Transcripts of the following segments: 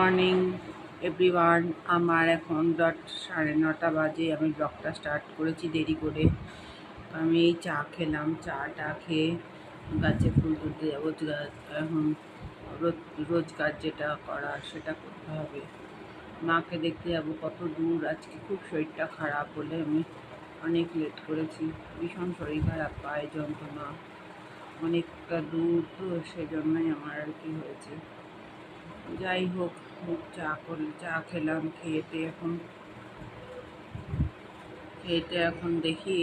Morning, everyone. আমার এখন dot সাড়ে নটা বাজে। আমি ব্লগটা স্টার্ট করেছি দেরি করে। আমি চা খেলাম। চাটা খেয়ে গাছে ফুল তুলতে যাব। এখন রোজ- রোজকার যেটা করার সেটা করতে হবে। মাকে দেখতে যাব কত দূর। আজকে খুব শরীরটা খারাপ বলে আমি অনেক লেট করেছি। ভীষণ শরীর খারাপ, পায়ে যন্ত্রণা। অনেকটা দূর। তো সেজন্যই আমার আর কি হয়েছে। যাই হোক চা করে চা খেলাম খেয়েতে এখন খেয়েতে এখন দেখি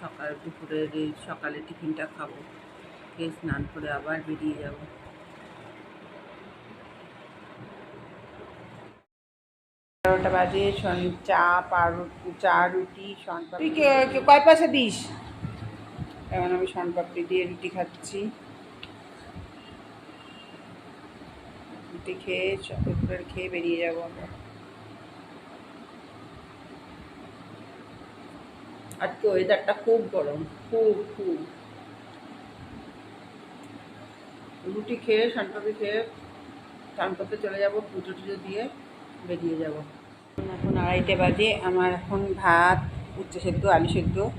সকাল দুপুরের সকালে টিফিনটা খাব খেয়ে স্নান করে আবার বেরিয়ে যাব। এগারোটা বাজে চা পাউরুটি চা রুটি সনপাপড়ি কয় পয়সা দিস? এখন আমি সনপাপড়ি দিয়ে রুটি খাচ্ছি। রুটি খেয়ে চ- দুপুরের খেয়ে বেরিয়ে যাব আমরা। আজকে ওয়েদারটা খুব গরম, খুব খুব। রুটি খেয়ে সানপাপি খেয়ে স্নান চলে যাব, পুজো টুজো দিয়ে বেরিয়ে যাব। এখন আড়াইটে বাজে, আমার এখন ভাত উচ্চ সেদ্ধ, আলু সেদ্ধ,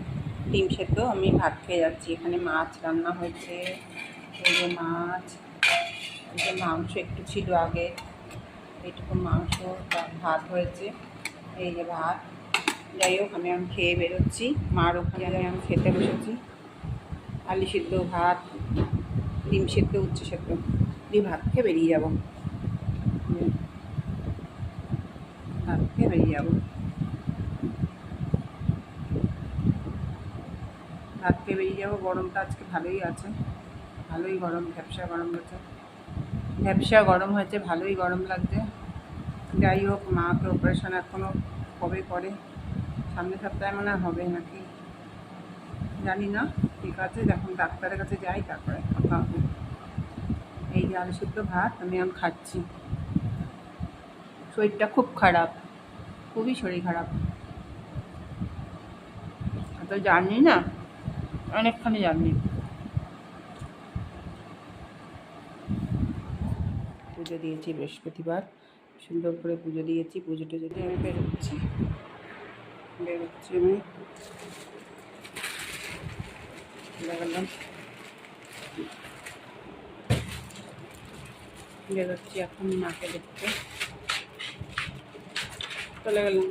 ডিম সেদ্ধ, আমি ভাত খেয়ে যাচ্ছি। এখানে মাছ রান্না হয়েছে মাছ। যে মাংস একটু ছিল আগে এইটুকু মাংস ভাত হয়েছে। এই যে ভাত। যাই হোক, আমি আমি খেয়ে বেরোচ্ছি। মার ওখানে আমি এখন খেতে বসেছি। আলু সিদ্ধ, ভাত, ডিম সেদ্ধ উচ্চ সেদ্ধ। দিয়ে ভাত খেয়ে বেরিয়ে যাব। ভাত খেয়ে বেরিয়ে যাব। ভাত খেয়ে বেরিয়ে যাব। গরমটা আজকে ভালোই আছে। ভালোই গরম ভ্যাবসা গরম হয়েছে ভ্যাবসা গরম হয়েছে, ভালোই গরম লাগছে। যাই হোক, মাকে অপারেশন এখনও কবে করে? সামনের সপ্তাহে মনে হবে নাকি? জানি না, ঠিক আছে, যখন ডাক্তারের কাছে যাই, তারপরে কথা হবে। এই যে আলু ভাত, আমি এখন খাচ্ছি। শরীরটা খুব খারাপ, খুবই শরীর খারাপ। তো জানি না, অনেকখানি জানি পুজো দিয়েছি, বৃহস্পতিবার। সুন্দর করে পুজো দিয়েছি পুজো টুজো দিয়ে আমি বেরোচ্ছি বেরোচ্ছি আমি। চলে গেলাম বেরোচ্ছি এখন মাকে দেখতে। চলে গেলাম।